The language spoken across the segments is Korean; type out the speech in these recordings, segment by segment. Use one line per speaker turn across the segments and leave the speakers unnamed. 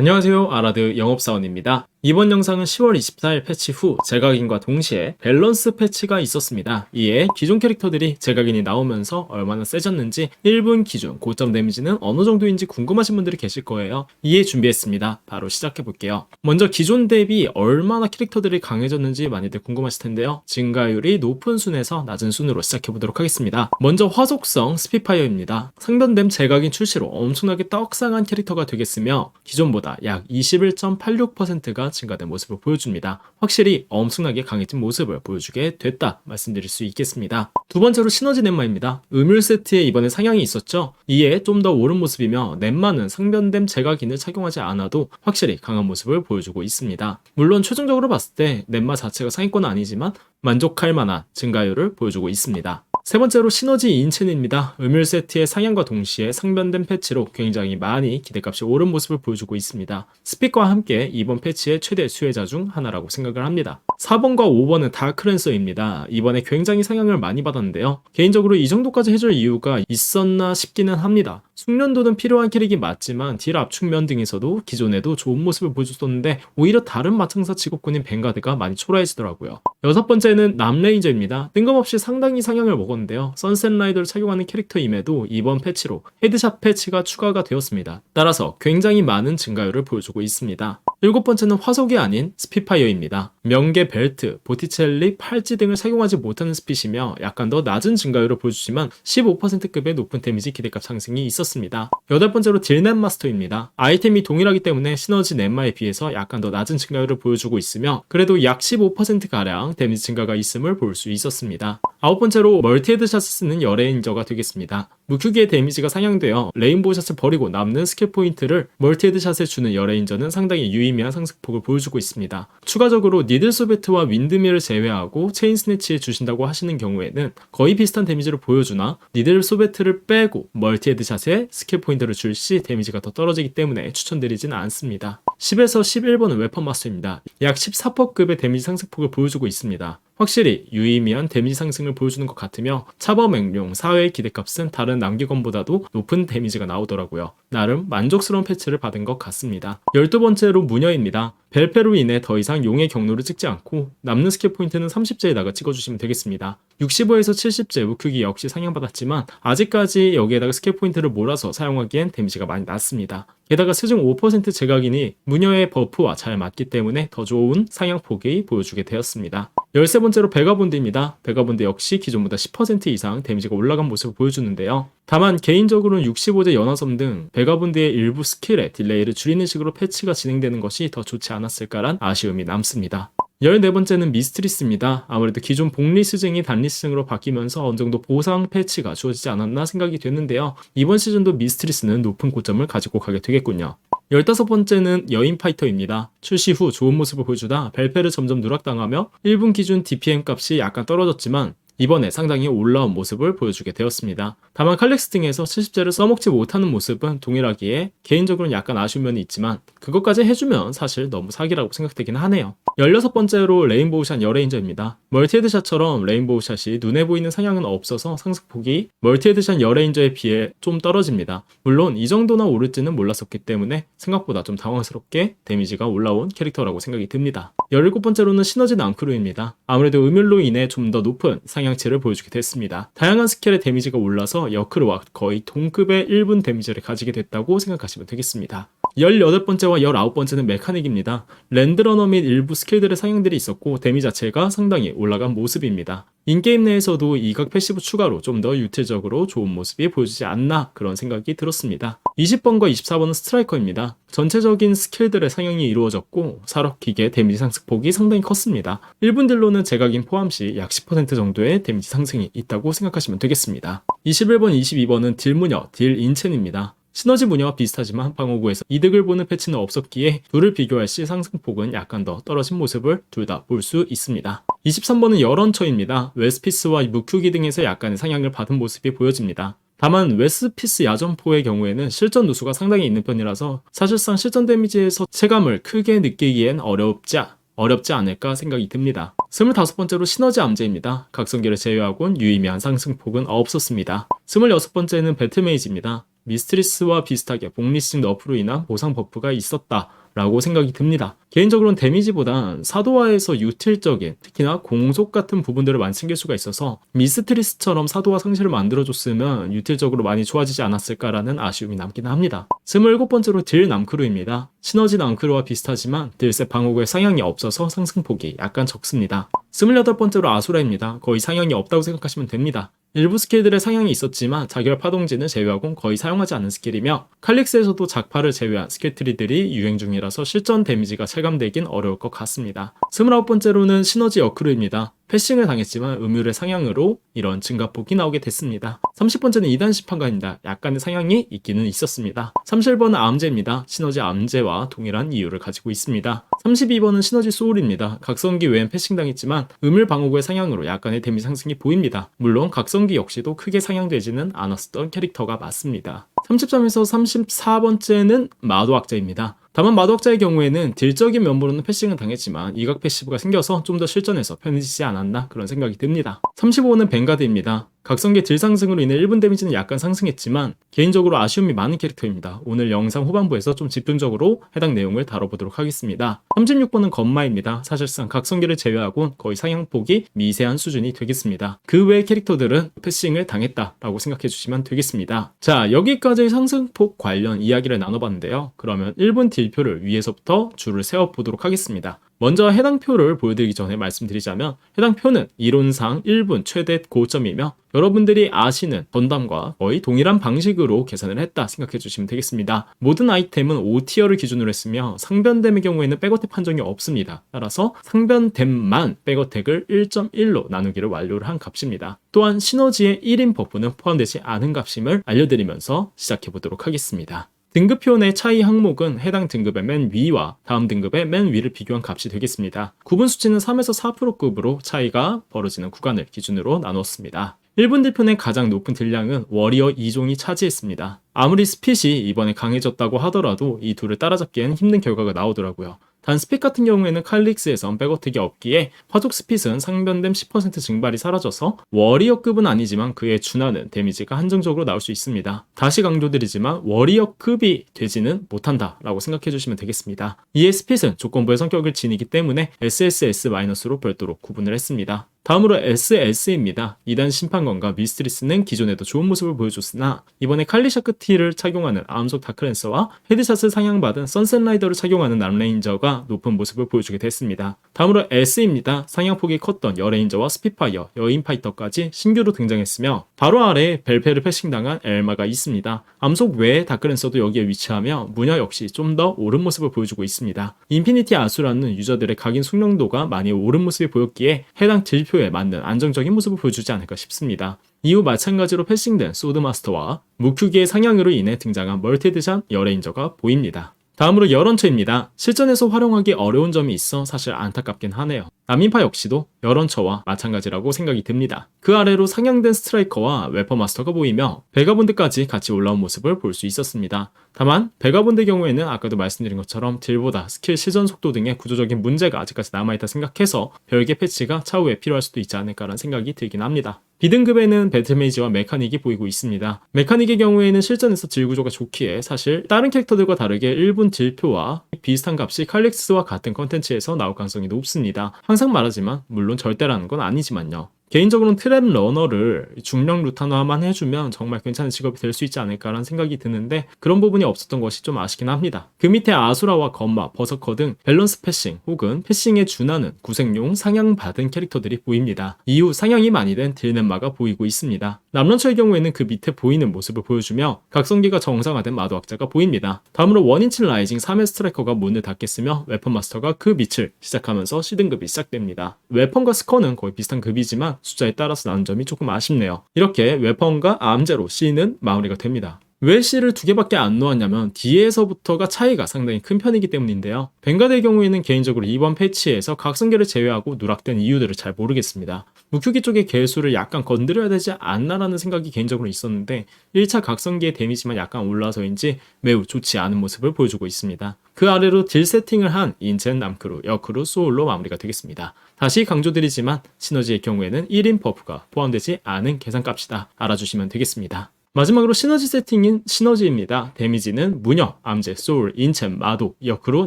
안녕하세요. 아라드 영업사원입니다. 이번 영상은 10월 24일 패치 후 재각인과 동시에 밸런스 패치가 있었습니다. 이에 기존 캐릭터들이 재각인이 나오면서 얼마나 세졌는지 1분 기준 고점 데미지는 어느 정도인지 궁금하신 분들이 계실 거예요. 이에 준비했습니다. 바로 시작해 볼게요. 먼저 기존 대비 얼마나 캐릭터들이 강해졌는지 많이들 궁금하실 텐데요. 증가율이 높은 순에서 낮은 순으로 시작해 보도록 하겠습니다. 먼저 화속성 스피파이어입니다. 상변됨 재각인 출시로 엄청나게 떡상한 캐릭터가 되겠으며 기존보다 약 21.86%가 증가된 모습을 보여줍니다. 확실히 엄청나게 강해진 모습을 보여주게 됐다 말씀드릴 수 있겠습니다. 두 번째로 시너지 넷마입니다. 음율 세트에 이번에 상향이 있었죠. 이에 좀 더 오른 모습이며 넷마는 상변됨 재각인을 착용하지 않아도 확실히 강한 모습을 보여주고 있습니다. 물론 최종적으로 봤을 때 넷마 자체가 상위권은 아니지만 만족할 만한 증가율을 보여주고 있습니다. 세 번째로 시너지 인첸입니다. 음율 세트의 상향과 동시에 상변된 패치로 굉장히 많이 기대값이 오른 모습을 보여주고 있습니다. 스픽과 함께 이번 패치의 최대 수혜자 중 하나라고 생각을 합니다. 4번과 5번은 다 크랜서입니다. 이번에 굉장히 상향을 많이 받았는데요. 개인적으로 이 정도까지 해줄 이유가 있었나 싶기는 합니다. 숙련도는 필요한 캐릭이 맞지만 딜 압축면 등에서도 기존에도 좋은 모습을 보여줬었는데 오히려 다른 마창사 직업군인 벵가드가 많이 초라해지더라고요. 여섯 번째는 남레인저입니다. 뜬금없이 상당히 상향을 먹었는데 요. 선셋 라이더를 착용하는 캐릭터임에도 이번 패치로 헤드샷 패치가 추가가 되었습니다. 따라서 굉장히 많은 증가율을 보여주고 있습니다. 일곱 번째는 화속이 아닌 스피파이어입니다. 명계 벨트, 보티첼리, 팔찌 등을 착용하지 못하는 스핏이며 약간 더 낮은 증가율을 보여주지만 15%급의 높은 데미지 기대값 상승이 있었습니다. 여덟 번째로 딜넷 마스터입니다. 아이템이 동일하기 때문에 시너지 넷마에 비해서 약간 더 낮은 증가율을 보여주고 있으며 그래도 약 15%가량 데미지 증가가 있음을 볼 수 있었습니다. 아홉 번째로 멀티 헤드샷을 쓰는 열애인저가 되겠습니다. 무큐기의 데미지가 상향되어 레인보우 샷을 버리고 남는 스킬 포인트를 멀티 헤드샷에 주는 열애인저는 상당히 유의미한 상승폭을 보여주고 있습니다. 추가적으로 니들 소베트와 윈드밀을 제외하고 체인 스네치에 주신다고 하시는 경우에는 거의 비슷한 데미지를 보여주나 니들 소베트를 빼고 멀티 헤드샷에 스킬 포인트를 줄 시 데미지가 더 떨어지기 때문에 추천드리지는 않습니다. 10에서 11번은 웨펀 마스터입니다. 약 14%급의 데미지 상승폭을 보여주고 있습니다. 확실히 유의미한 데미지 상승을 보여주는 것 같으며 차범행용 4회의 기대값은 다른 남기건보다도 높은 데미지가 나오더라고요. 나름 만족스러운 패치를 받은 것 같습니다. 12번째로 무녀입니다. 벨페로 인해 더 이상 용의 경로를 찍지 않고 남는 스킬 포인트는 30제에다가 찍어주시면 되겠습니다. 65에서 70제 우큐기 역시 상향받았지만 아직까지 여기에다가 스킬 포인트를 몰아서 사용하기엔 데미지가 많이 낮습니다. 게다가 스중 5% 제각이니 무녀의 버프와 잘 맞기 때문에 더 좋은 상향 폭이 보여주게 되었습니다. 13번째로 베가본드입니다. 베가본드 역시 기존보다 10% 이상 데미지가 올라간 모습을 보여주는데요. 다만 개인적으로는 65제 연화섬 등 베가본드의 일부 스킬의 딜레이를 줄이는 식으로 패치가 진행되는 것이 더 좋지 않았을까란 아쉬움이 남습니다. 14번째는 미스트리스입니다. 아무래도 기존 복리스증이 단리스증으로 바뀌면서 어느 정도 보상 패치가 주어지지 않았나 생각이 됐는데요. 이번 시즌도 미스트리스는 높은 고점을 가지고 가게 되겠군요. 15번째는 여인 파이터입니다. 출시 후 좋은 모습을 보여주다 벨페를 점점 누락당하며 1분 기준 DPM 값이 약간 떨어졌지만 이번에 상당히 올라온 모습을 보여주게 되었습니다. 다만 칼렉스 등에서 70제를 써먹지 못하는 모습은 동일하기에 개인적으로는 약간 아쉬운 면이 있지만 그것까지 해주면 사실 너무 사기라고 생각되긴 하네요. 16번째로 레인보우샷 열레인저입니다. 멀티헤드샷처럼 레인보우샷이 눈에 보이는 상향은 없어서 상승폭이 멀티헤드샷 열레인저에 비해 좀 떨어집니다. 물론 이 정도나 오를지는 몰랐었기 때문에 생각보다 좀 당황스럽게 데미지가 올라온 캐릭터라고 생각이 듭니다. 17번째로는 시너지 낭크루입니다. 아무래도 음율로 인해 좀 더 높은 상향 치를 보여주게 됐습니다. 다양한 스킬의 데미지가 올라서 여크루와 거의 동급의 1분 데미지를 가지게 됐다고 생각하시면 되겠습니다. 18번째와 19번째는 메카닉입니다. 랜드러너 및 일부 스킬들의 상향들이 있었고 데미 자체가 상당히 올라간 모습입니다. 인게임 내에서도 이각 패시브 추가로 좀 더 유태적으로 좋은 모습이 보여지지 않나 그런 생각이 들었습니다. 20번과 24번은 스트라이커입니다. 전체적인 스킬들의 상향이 이루어졌고 사럭킥의 데미지 상승폭이 상당히 컸습니다. 1분 딜로는 제각인 포함 시 약 10% 정도의 데미지 상승이 있다고 생각하시면 되겠습니다. 21번, 22번은 딜 무녀, 딜 인첸입니다. 시너지 무녀와 비슷하지만 방어구에서 이득을 보는 패치는 없었기에 둘을 비교할 시 상승폭은 약간 더 떨어진 모습을 둘 다 볼 수 있습니다. 23번은 열언처입니다. 웨스피스와 무큐기 등에서 약간의 상향을 받은 모습이 보여집니다. 다만 웨스피스 야전포의 경우에는 실전 누수가 상당히 있는 편이라서 사실상 실전 데미지에서 체감을 크게 느끼기엔 어렵지 어렵지 않을까 생각이 듭니다. 25번째로 시너지 암제입니다. 각성기를 제외하곤 유의미한 상승폭은 없었습니다. 26번째는 배틀메이지입니다. 미스트리스와 비슷하게 복리싱 너프로 인한 보상 버프가 있었다. 라고 생각이 듭니다. 개인적으로는 데미지보단 사도화에서 유틸적인 특히나 공속 같은 부분들을 많이 챙길 수가 있어서 미스트리스처럼 사도화 상실을 만들어줬으면 유틸적으로 많이 좋아지지 않았을까라는 아쉬움이 남긴 합니다. 27번째로 딜 남크루입니다. 시너지 남크루와 비슷하지만 딜셋 방어구의 상향이 없어서 상승폭이 약간 적습니다. 28번째로 아수라입니다. 거의 상향이 없다고 생각하시면 됩니다. 일부 스킬들의 상향이 있었지만 자결 파동지는 제외하곤 거의 사용하지 않는 스킬이며 칼릭스에서도 작파를 제외한 스킬 트리들이 유행 중이라서 실전 데미지가 체감되긴 어려울 것 같습니다. 29번째로는 시너지 어크루입니다. 패싱을 당했지만 음율의 상향으로 이런 증가폭이 나오게 됐습니다. 30번째는 2단 심판관입니다. 약간의 상향이 있기는 있었습니다. 31번은 암제입니다. 시너지 암제와 동일한 이유를 가지고 있습니다. 32번은 시너지 소울입니다. 각성기 외엔 패싱 당했지만 음율 방어구의 상향으로 약간의 데미 상승이 보입니다. 물론 각성기 역시도 크게 상향되지는 않았었던 캐릭터가 맞습니다. 30점에서 34번째는 마도학자입니다. 다만 마도학자의 경우에는 딜적인 면모로는 패싱을 당했지만 이각 패시브가 생겨서 좀 더 실전에서 편해지지 않았나 그런 생각이 듭니다. 35호는 벵가드입니다. 각성기 딜 상승으로 인해 1분 데미지는 약간 상승했지만 개인적으로 아쉬움이 많은 캐릭터입니다. 오늘 영상 후반부에서 좀 집중적으로 해당 내용을 다뤄보도록 하겠습니다. 36번은 건마입니다. 사실상 각성기를 제외하곤 거의 상향폭이 미세한 수준이 되겠습니다. 그 외의 캐릭터들은 패싱을 당했다라고 생각해 주시면 되겠습니다. 자 여기까지 상승폭 관련 이야기를 나눠봤는데요. 그러면 1분 딜표를 위에서부터 줄을 세워보도록 하겠습니다. 먼저 해당 표를 보여드리기 전에 말씀드리자면 해당 표는 이론상 1분 최대 고점이며 여러분들이 아시는 건담과 거의 동일한 방식으로 계산을 했다 생각해 주시면 되겠습니다. 모든 아이템은 5티어를 기준으로 했으며 상변댐의 경우에는 백어택 판정이 없습니다. 따라서 상변댐만 백어택을 1.1로 나누기를 완료를 한 값입니다. 또한 시너지의 1인 버프는 포함되지 않은 값임을 알려드리면서 시작해 보도록 하겠습니다. 등급표 내 차이 항목은 해당 등급의 맨 위와 다음 등급의 맨 위를 비교한 값이 되겠습니다. 구분 수치는 3에서 4%급으로 차이가 벌어지는 구간을 기준으로 나눴습니다. 1분 딜편의 가장 높은 딜량은 워리어 2종이 차지했습니다. 아무리 스핏이 이번에 강해졌다고 하더라도 이 둘을 따라잡기엔 힘든 결과가 나오더라고요. 단 스핏 같은 경우에는 칼릭스에선 백어택이 없기에 화족 스핏은 상변댐 10% 증발이 사라져서 워리어급은 아니지만 그에 준하는 데미지가 한정적으로 나올 수 있습니다. 다시 강조드리지만 워리어급이 되지는 못한다 라고 생각해 주시면 되겠습니다. 이에 스핏은 조건부의 성격을 지니기 때문에 SSS-로 별도로 구분을 했습니다. 다음으로 SS입니다. 2단 심판관과 미스트리스는 기존에도 좋은 모습을 보여줬으나 이번에 칼리샤크 티를 착용하는 암속 다크랜서와 헤드샷을 상향받은 선셋라이더를 착용하는 남레인저가 높은 모습을 보여주게 됐습니다. 다음으로 S입니다. 상향폭이 컸던 여레인저와 스피파이어, 여인파이터까지 신규로 등장했으며 바로 아래에 벨페를 패싱당한 엘마가 있습니다. 암속 외에 다크랜서도 여기에 위치하며 무녀 역시 좀 더 오른 모습을 보여주고 있습니다. 인피니티 아수라는 유저들의 각인 숙련도가 많이 오른 모습이 보였기에 해당 딜표에 맞는 안정적인 모습을 보여주지 않을까 싶습니다. 이후 마찬가지로 패싱된 소드마스터와 무큐기의 상향으로 인해 등장한 멀티드샷 여레인저가 보입니다. 다음으로 열언처입니다. 실전에서 활용하기 어려운 점이 있어 사실 안타깝긴 하네요. 남인파 역시도 열언처와 마찬가지라고 생각이 듭니다. 그 아래로 상향된 스트라이커와 웨퍼 마스터가 보이며 베가본드까지 같이 올라온 모습을 볼 수 있었습니다. 다만 베가본드의 경우에는 아까도 말씀드린 것처럼 딜보다 스킬 실전 속도 등의 구조적인 문제가 아직까지 남아있다 생각해서 별개 패치가 차후에 필요할 수도 있지 않을까라는 생각이 들긴 합니다. B등급에는 배틀메이지와 메카닉이 보이고 있습니다. 메카닉의 경우에는 실전에서 질 구조가 좋기에 사실 다른 캐릭터들과 다르게 1분 딜표와 비슷한 값이 칼렉스와 같은 컨텐츠에서 나올 가능성이 높습니다. 항상 말하지만 물론 절대라는 건 아니지만요. 개인적으로는 트랩 러너를 중력 루탄화만 해주면 정말 괜찮은 직업이 될 수 있지 않을까라는 생각이 드는데 그런 부분이 없었던 것이 좀 아쉽긴 합니다. 그 밑에 아수라와 건마, 버서커 등 밸런스 패싱 혹은 패싱에 준하는 구색용 상향받은 캐릭터들이 보입니다. 이후 상향이 많이 된 딜넷마가 보이고 있습니다. 남런처의 경우에는 그 밑에 보이는 모습을 보여주며 각성기가 정상화된 마도학자가 보입니다. 다음으로 원인칠 라이징 3회 스트라이커가 문을 닫겠으며 웨펀 마스터가 그 밑을 시작하면서 C등급이 시작됩니다. 웨펀과 스커는 거의 비슷한 급이지만 숫자에 따라서 나눈 점이 조금 아쉽네요. 이렇게 웨펀과 암제로 C는 마무리가 됩니다. 왜 C를 두 개밖에 안 놓았냐면 뒤에서부터가 차이가 상당히 큰 편이기 때문인데요. 벵가드의 경우에는 개인적으로 이번 패치에서 각성계를 제외하고 누락된 이유들을 잘 모르겠습니다. 무큐기 쪽의 개수를 약간 건드려야 되지 않나라는 생각이 개인적으로 있었는데 1차 각성기의 데미지만 약간 올라서인지 매우 좋지 않은 모습을 보여주고 있습니다. 그 아래로 딜 세팅을 한 인첸, 남크루, 여크루, 소울로 마무리가 되겠습니다. 다시 강조드리지만 시너지의 경우에는 1인 버프가 포함되지 않은 계산값이다 알아주시면 되겠습니다. 마지막으로 시너지 세팅인 시너지입니다. 데미지는 무녀, 암제, 소울, 인챈, 마도, 역으로,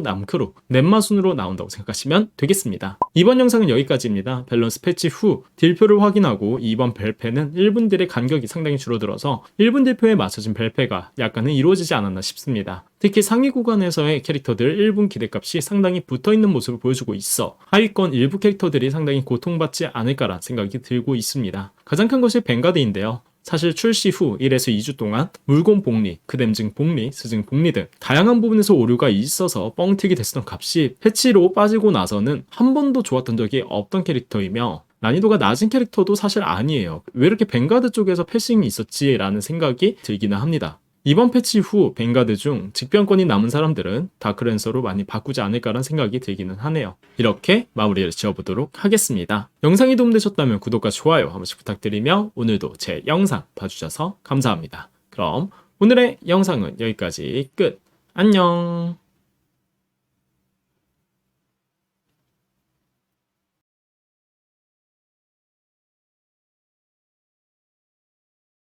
남크로, 넷마 순으로 나온다고 생각하시면 되겠습니다. 이번 영상은 여기까지입니다. 밸런스 패치 후 딜표를 확인하고 이번 벨패는 1분 딜의 간격이 상당히 줄어들어서 1분 딜표에 맞춰진 벨패가 약간은 이루어지지 않았나 싶습니다. 특히 상위 구간에서의 캐릭터들 1분 기대값이 상당히 붙어있는 모습을 보여주고 있어 하위권 일부 캐릭터들이 상당히 고통받지 않을까란 생각이 들고 있습니다. 가장 큰 것이 뱅가드인데요. 사실 출시 후 1에서 2주 동안 물건 복리, 그댐증 복리, 스증 복리 등 다양한 부분에서 오류가 있어서 뻥튀기 됐었던 값이 패치로 빠지고 나서는 한 번도 좋았던 적이 없던 캐릭터이며 난이도가 낮은 캐릭터도 사실 아니에요. 왜 이렇게 뱅가드 쪽에서 패싱이 있었지라는 생각이 들기는 합니다. 이번 패치 후 뱅가드 중 직변권이 남은 사람들은 다크랜서로 많이 바꾸지 않을까라는 생각이 들기는 하네요. 이렇게 마무리를 지어보도록 하겠습니다. 영상이 도움되셨다면 구독과 좋아요 한 번씩 부탁드리며 오늘도 제 영상 봐주셔서 감사합니다. 그럼 오늘의 영상은 여기까지 끝. 안녕.